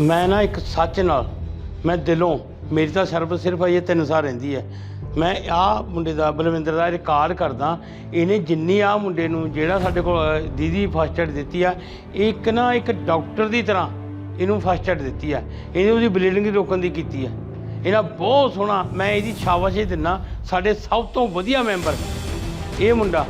ਮੈਂ ਨਾ ਇੱਕ ਸੱਚ ਨਾਲ, ਮੈਂ ਦਿਲੋਂ, ਮੇਰੀ ਤਾਂ ਸਰਬ ਸਿਰਫ ਅਜੇ ਤਿੰਨ ਸਾਲ ਰਹਿੰਦੀ ਹੈ। ਮੈਂ ਆ ਮੁੰਡੇ ਦਾ, ਬਲਵਿੰਦਰ ਦਾ ਰਿਕਾਰਡ ਕਰਦਾ, ਇਹਨੇ ਜਿੰਨੀ ਆ ਮੁੰਡੇ ਨੂੰ ਜਿਹੜਾ ਸਾਡੇ ਕੋਲ ਦੀਦੀ ਫਸਟ ਏਡ ਦਿੱਤੀ ਆ, ਇੱਕ ਨਾ ਇੱਕ ਡਾਕਟਰ ਦੀ ਤਰ੍ਹਾਂ ਇਹਨੂੰ ਫਸਟ ਏਡ ਦਿੱਤੀ ਆ। ਇਹਨੇ ਉਹਦੀ ਬਲੀਡਿੰਗ ਰੋਕਣ ਦੀ ਕੀਤੀ ਆ। ਇਹਨਾਂ ਬਹੁਤ ਸੋਹਣਾ, ਮੈਂ ਇਹਦੀ ਸ਼ਾਬਾਸ਼ ਦਿੰਦਾ ਸਾਡੇ ਸਭ ਤੋਂ ਵਧੀਆ ਮੈਂਬਰ ਇਹ ਮੁੰਡਾ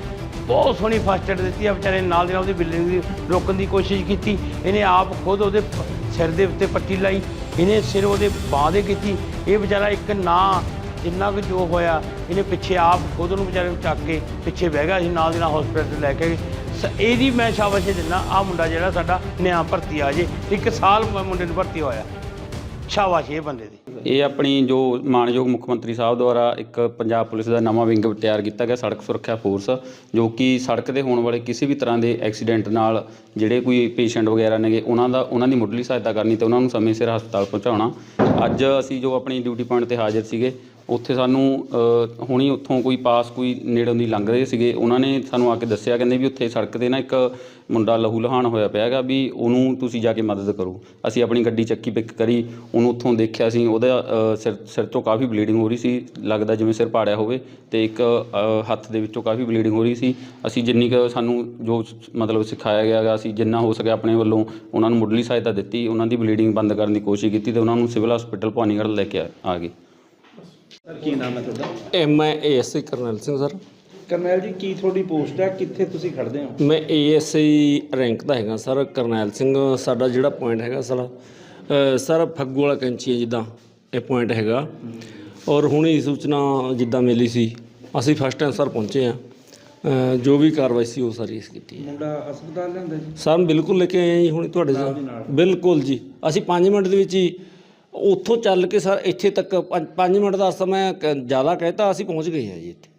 ਬਹੁਤ ਸੋਹਣੀ ਫਸਟ ਏਡ ਦਿੱਤੀ ਆ, ਵਿਚਾਰੇ ਨਾਲ ਦੀ ਨਾਲ ਉਹਦੀ ਬਿਲਡਿੰਗ ਰੋਕਣ ਦੀ ਕੋਸ਼ਿਸ਼ ਕੀਤੀ, ਇਹਨੇ ਆਪ ਖੁਦ ਉਹਦੇ ਪ- ਸਿਰ ਦੇ ਉੱਤੇ ਪੱਟੀ ਲਾਈ, ਇਹਨੇ ਸਿਰ ਉਹਦੇ ਬਾਹ ਦੇ ਕੀਤੀ। ਇਹ ਵਿਚਾਰਾ ਇੱਕ ਨਾ ਜਿੰਨਾ ਕੁ ਜੋ ਹੋਇਆ, ਇਹਨੇ ਪਿੱਛੇ ਆਪ ਖੁਦ ਨੂੰ ਵਿਚਾਰੇ ਨੂੰ ਚੱਕ ਕੇ ਪਿੱਛੇ ਬਹਿ ਗਿਆ ਸੀ, ਨਾਲ ਦੀ ਨਾਲ ਹਸਪੀਟਲ ਲੈ ਕੇ ਸ- ਇਹਦੀ ਮੈਂ ਸ਼ਾਬਾਸ਼ ਦਿੰਦਾ ਆ ਮੁੰਡਾ ਜਿਹੜਾ ਸਾਡਾ ਨਿਆਂ ਭਰਤੀ ਆ ਜੇ ਇੱਕ ਸਾਲ ਮੁੰਡੇ ਨੂੰ ਭਰਤੀ ਹੋਇਆ। ਸ਼ਾਬਾਸ਼ ਇਹ ਬੰਦੇ ਦੀ। ਇਹ ਆਪਣੀ ਜੋ ਮਾਨਯੋਗ ਮੁੱਖ ਮੰਤਰੀ ਸਾਹਿਬ ਦੁਆਰਾ ਇੱਕ ਪੰਜਾਬ ਪੁਲਿਸ ਦਾ ਨਵਾਂ ਵਿੰਗ ਤਿਆਰ ਕੀਤਾ ਗਿਆ, ਸੜਕ ਸੁਰੱਖਿਆ ਫੋਰਸ, ਜੋ ਕਿ ਸੜਕ ਤੇ ਹੋਣ ਵਾਲੇ ਕਿਸੇ ਵੀ ਤਰ੍ਹਾਂ ਦੇ ਐਕਸੀਡੈਂਟ ਨਾਲ ਜਿਹੜੇ ਕੋਈ ਪੇਸ਼ੈਂਟ ਵਗੈਰਾ ਨੇਗੇ, ਉਹਨਾਂ ਦਾ, ਉਹਨਾਂ ਦੀ ਮੁੱਢਲੀ ਸਹਾਇਤਾ ਕਰਨੀ ਤੇ ਉਹਨਾਂ ਨੂੰ ਸਮੇਂ ਸਿਰ ਹਸਪਤਾਲ ਪਹੁੰਚਾਉਣਾ। ਅੱਜ ਅਸੀਂ ਜੋ ਆਪਣੀ ਡਿਊਟੀ ਪੁਆਇੰਟ ਤੇ ਹਾਜ਼ਰ ਸੀਗੇ ਉੱਥੇ ਸਾਨੂੰ ਹੁਣੀ ਉੱਥੋਂ ਕੋਈ ਪਾਸ ਕੋਈ ਨੇੜੋਂ ਦੀ ਲੰਘ ਰਹੇ ਸੀਗੇ। ਉਹਨਾਂ ਨੇ ਸਾਨੂੰ ਆ ਕੇ ਦੱਸਿਆ, ਕਹਿੰਦੇ ਵੀ ਉੱਥੇ ਸੜਕ ਤੇ ਨਾ ਇੱਕ ਮੁੰਡਾ ਲਹੂ ਲਹਾਨ ਹੋਇਆ ਪਿਆ ਹੈਗਾ ਵੀ ਉਹਨੂੰ ਤੁਸੀਂ ਜਾ ਕੇ ਮਦਦ ਕਰੋ। ਅਸੀਂ ਆਪਣੀ ਗੱਡੀ ਚੱਕੀ ਪਿਕ ਕਰੀ, ਉਹਨੂੰ ਉੱਥੋਂ ਦੇਖਿਆ ਸੀ, ਉਹਦਾ ਸਿਰ ਸਿਰ ਤੋਂ ਕਾਫੀ ਬਲੀਡਿੰਗ ਹੋ ਰਹੀ ਸੀ, ਲੱਗਦਾ ਜਿਵੇਂ ਸਿਰ ਪਾੜਿਆ ਹੋਵੇ ਤੇ ਇੱਕ ਹੱਥ ਦੇ ਵਿੱਚੋਂ ਕਾਫੀ ਬਲੀਡਿੰਗ ਹੋ ਰਹੀ ਸੀ। ਅਸੀਂ ਜਿੰਨੀ ਕੁ ਸਾਨੂੰ ਜੋ ਮਤਲਬ ਸਿਖਾਇਆ ਗਿਆ ਗਾ ਅਸੀਂ ਜਿੰਨਾ ਹੋ ਸਕਿਆ ਆਪਣੇ ਵੱਲੋਂ ਉਹਨਾਂ ਨੂੰ ਮੁੱਢਲੀ ਸਹਾਇਤਾ ਦਿੱਤੀ, ਉਹਨਾਂ ਦੀ ਬਲੀਡਿੰਗ ਬੰਦ ਕਰਨ ਦੀ ਕੋਸ਼ਿਸ਼ ਕੀਤੀ ਤੇ ਉਹਨਾਂ ਨੂੰ ਸਿਵਲ ਹਸਪੀਟਲ ਭਵਾਨੀਗੜ੍ਹ ਲੈ ਕੇ ਆ- ਆ ਗਏ ਕੀ ਨਾਮ ਹੈ ਤੁਹਾਡਾ? M I ASI Karnail Singh sir. Karnail ji ਕੀ ਤੁਹਾਡੀ ਪੋਸਟ ਹੈ? ਕਿੱਥੇ ਤੁਸੀਂ ਖੜਦੇ ਹੋ? ਮੈਂ ਏਐਸਆਈ ਰੈਂਕ ਦਾ ਹੈਗਾ ਸਰ ਕਰਨੈਲ ਸਿੰਘ। ਸਾਡਾ ਜਿਹੜਾ ਪੁਆਇੰਟ ਹੈਗਾ ਸਰ ਅ, ਸਰ ਫੱਗੂ ਵਾਲਾ ਕੈਂਚੀ ਹੈ ਜਿੱਦਾਂ ਇਹ ਪੁਆਇੰਟ ਹੈਗਾ। ਔਰ ਹੁਣੇ ਹੀ ਸੂਚਨਾ ਜਿੱਦਾਂ ਮਿਲੀ ਸੀ ਅਸੀਂ ਫਸਟ ਟਾਈਮ ਸਰ ਪਹੁੰਚੇ ਆ ਜੋ ਵੀ ਕਾਰਵਾਈ ਸੀ ਉਹ ਸਾਰੀ ਇਸ ਕੀਤੀ ਹੈ। ਮੁੰਡਾ ਹਸਪਤਾਲ ਲਿਆਂਦਾ ਜੀ? ਸਰ ਬਿਲਕੁਲ ਲੈ ਕੇ ਆਏ ਹਾਂ ਜੀ ਹੁਣੇ ਤੁਹਾਡੇ ਨਾਲ। ਬਿਲਕੁਲ ਜੀ। ਅਸੀਂ 5 ਮਿੰਟ ਦੇ ਵਿੱਚ ਹੀ ਉੱਥੋਂ ਚੱਲ ਕੇ ਸਰ ਇੱਥੇ ਤੱਕ 5 ਮਿੰਟ ਦਾ ਸਮਾਂ ਕ- ਜ਼ਿਆਦਾ ਕਹਿਤਾ, ਅਸੀਂ ਪਹੁੰਚ ਗਏ ਹਾਂ ਜੀ ਇੱਥੇ।